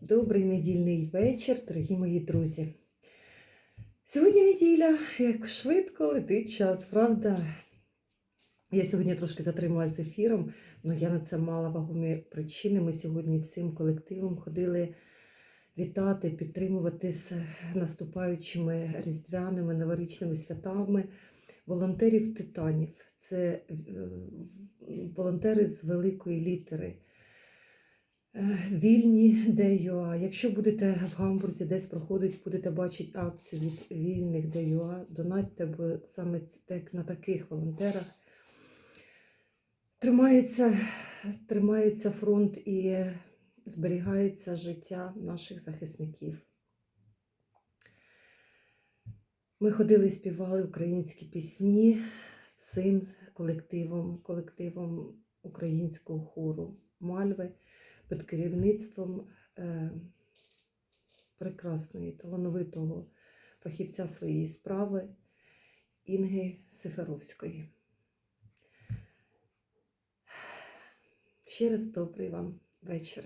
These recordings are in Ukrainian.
Добрий недільний вечір, дорогі мої друзі. Сьогодні неділя, як швидко летить час, правда? Я сьогодні трошки затрималася з ефіром, але я на це мала вагомі причини. Ми сьогодні всім колективом ходили вітати, підтримувати з наступаючими різдвяними новорічними святами волонтерів титанів. Це е, волонтери з великої літери. Е, Вільні ДЮА. Якщо будете в Гамбурзі десь проходить, будете бачити акцію від вільних ДЮА, донатьте, бо саме на таких волонтерах тримається, тримається фронт і зберігається життя наших захисників. Ми ходили і співали українські пісні всім колективом, колективом українського хору Мальви під керівництвом е, прекрасної, талановитого фахівця своєї справи Інги Сиферовської. Ще раз добрий вам вечір,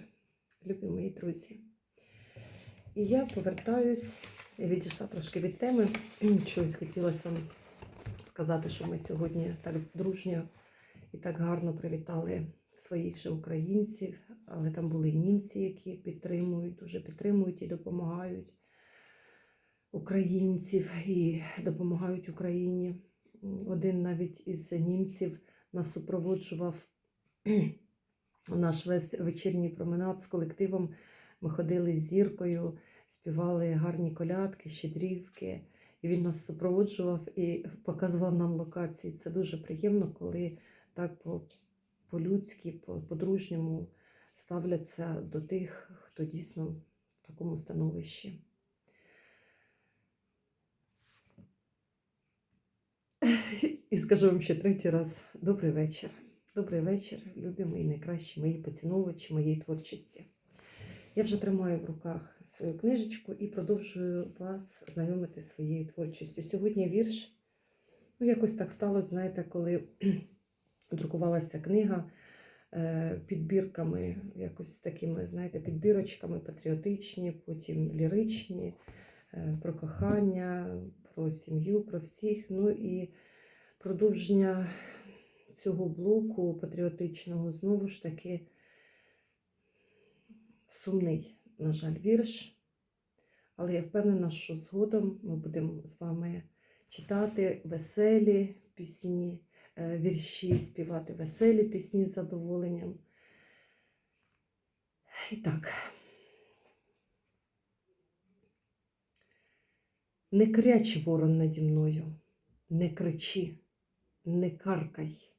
любі мої друзі. І я повертаюсь, я відійшла трошки від теми. Чогось хотілося вам сказати, що ми сьогодні так дружньо і так гарно привітали своїх же українців, але там були німці, які підтримують, дуже підтримують і допомагають українців і допомагають Україні. Один навіть із німців нас супроводжував наш весь вечірній променад з колективом. Ми ходили з зіркою, співали гарні колядки, щедрівки. І він нас супроводжував і показував нам локації. Це дуже приємно, коли так по- по-людськи, по- по-дружньому ставляться до тих, хто дійсно в такому становищі. І скажу вам ще третій раз: добрий вечір. Добрий вечір, любі мої найкращі мої поціновувачі моєї творчості. Я вже тримаю в руках свою книжечку і продовжую вас знайомити зі своєю творчістю. Сьогодні вірш, ну якось так сталося, знаєте, коли друкувалася книга е, підбірками, якось такими, знаєте, підбірочками патріотичні, потім ліричні, е, про кохання, про сім'ю, про всіх. Ну і продовження цього блоку патріотичного знову ж таки сумний, на жаль, вірш. Але я впевнена, що згодом ми будемо з вами читати веселі пісні, вірші, співати веселі пісні з задоволенням. І так. Не кряч ворон наді мною, не кричи, не каркай,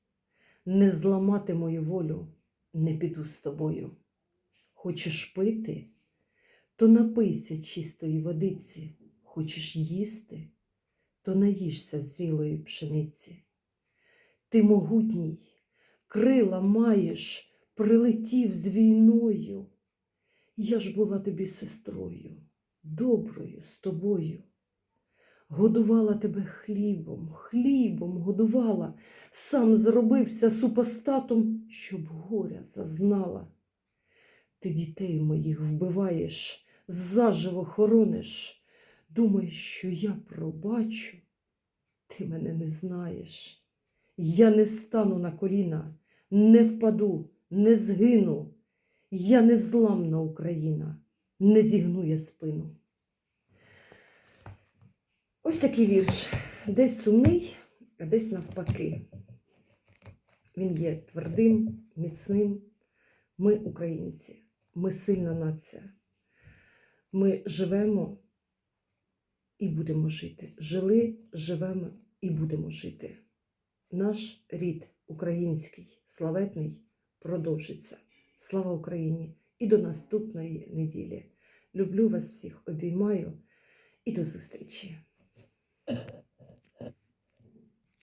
не зламати мою волю, не піду з тобою. Хочеш пити, то напийся чистої водиці, хочеш їсти, то наїшся зрілої пшениці. Ти могутній, крила маєш, прилетів з війною. Я ж була тобі сестрою, доброю з тобою. Годувала тебе хлібом, хлібом годувала, сам зробився супостатом, щоб горя зазнала. Ти дітей моїх вбиваєш, заживо хорониш. Думаєш, що я пробачу? Ти мене не знаєш. Я не стану на коліна, не впаду, не згину. Я незламна Україна, не зігну я спину. Ось такий вірш. Десь сумний, а десь навпаки. Він є твердим, міцним. Ми українці, ми сильна нація. Ми живемо і будемо жити. Жили, живемо і будемо жити. Наш рід український, славетний, продовжиться. Слава Україні! І до наступної неділі. Люблю вас всіх, обіймаю і до зустрічі!